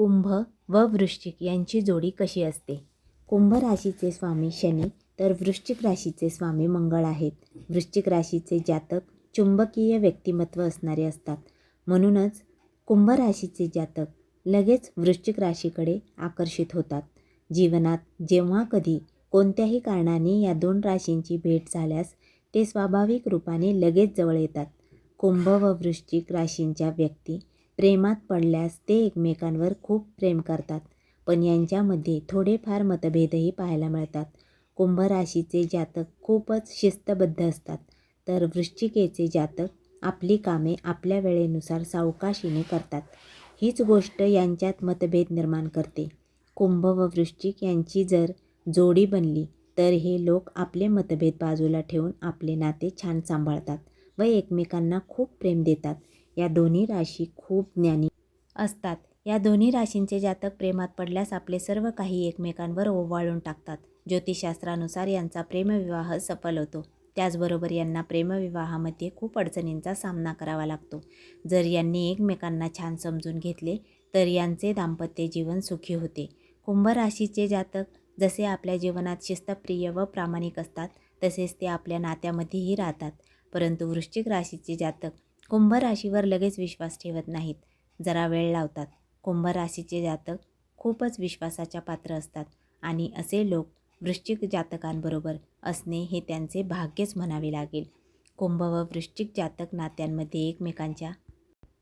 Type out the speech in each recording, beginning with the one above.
कुंभ व वृश्चिक यांची जोडी कशी असते? कुंभ राशीचे स्वामी शनी तर वृश्चिक राशीचे स्वामी मंगळ आहेत. वृश्चिक राशीचे जातक चुंबकीय व्यक्तिमत्व असणारे असतात. म्हणूनच कुंभ राशीचे जातक लगेच वृश्चिक राशीकडे आकर्षित होतात. जीवनात जेव्हा कधी कोणत्याही कारणाने या दोन राशींची भेट झाल्यास ते स्वाभाविक रूपाने लगेच जवळ येतात. कुंभ व वृश्चिक राशींच्या व्यक्ती प्रेमात पडल्यास ते एकमेकांवर खूप प्रेम करतात पण यांच्यामध्ये थोडेफार मतभेदही पाहायला मिळतात. कुंभ राशीचे जातक खूपच शिस्तबद्ध असतात तर वृश्चिकेचे जातक आपली कामे आपल्या वेळेनुसार सावकाशीने करतात. हीच गोष्ट यांच्यात मतभेद निर्माण करते. कुंभ व वृश्चिक यांची जर जोडी बनली तर हे लोक आपले मतभेद बाजूला ठेवून आपले नाते छान सांभाळतात व एकमेकांना खूप प्रेम देतात. या दोन्ही राशी खूप ज्ञानी असतात. या दोन्ही राशींचे जातक प्रेमात पडल्यास आपले सर्व काही एकमेकांवर ओवाळून टाकतात. ज्योतिषशास्त्रानुसार यांचा प्रेमविवाह सफल होतो. त्याचबरोबर यांना प्रेमविवाहामध्ये खूप अडचणींचा सामना करावा लागतो. जर यांनी एकमेकांना छान समजून घेतले तर यांचे दाम्पत्य जीवन सुखी होते. कुंभ राशीचे जातक जसे आपल्या जीवनात शिस्तप्रिय व प्रामाणिक असतात तसेच ते आपल्या नात्यामध्येही राहतात. परंतु वृश्चिक राशीचे जातक कुंभ राशीवर लगेच विश्वास ठेवत नाहीत. जरा वेळ लावतात. कुंभ राशीचे जातक खूपच विश्वासाच्या पात्र असतात आणि असे लोक वृश्चिक जातकांबरोबर असणे हे त्यांचे भाग्यच म्हणावे लागेल. कुंभ व वृश्चिक जातक नात्यांमध्ये एकमेकांच्या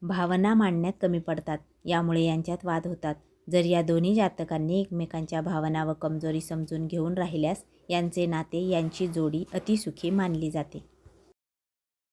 भावना मांडण्यात कमी पडतात. यामुळे यांच्यात वाद होतात. जर या दोन्ही जातकांनी एकमेकांच्या भावना व कमजोरी समजून घेऊन राहिल्यास यांचे नाते यांची जोडी अतिसुखी मानली जाते.